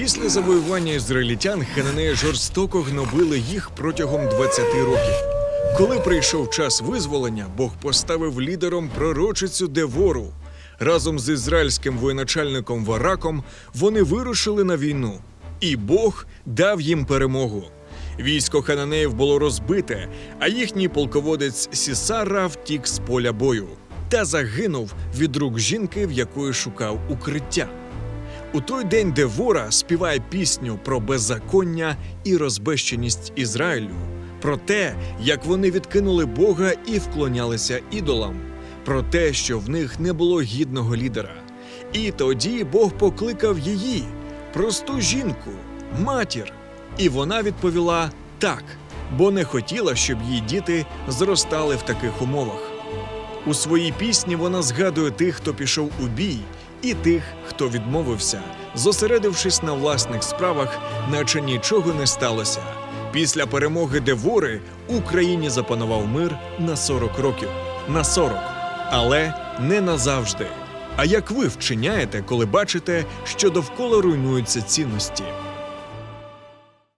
Після завоювання ізраїльтян хананеї жорстоко гнобили їх протягом 20 років. Коли прийшов час визволення, Бог поставив лідером пророчицю Девору. Разом з ізраїльським воєначальником Вараком вони вирушили на війну, і Бог дав їм перемогу. Військо хананеїв було розбите, а їхній полководець Сісара втік з поля бою та загинув від рук жінки, в якої шукав укриття. У той день Девора співає пісню про беззаконня і розбещеність Ізраїлю, про те, як вони відкинули Бога і вклонялися ідолам, про те, що в них не було гідного лідера. І тоді Бог покликав її, просту жінку, матір, і вона відповіла так, бо не хотіла, щоб її діти зростали в таких умовах. У своїй пісні вона згадує тих, хто пішов у бій, і тих, хто відмовився, зосередившись на власних справах, наче нічого не сталося. Після перемоги Девори Україні запанував мир на 40 років. На 40. Але не назавжди. А як ви вчиняєте, коли бачите, що довкола руйнуються цінності?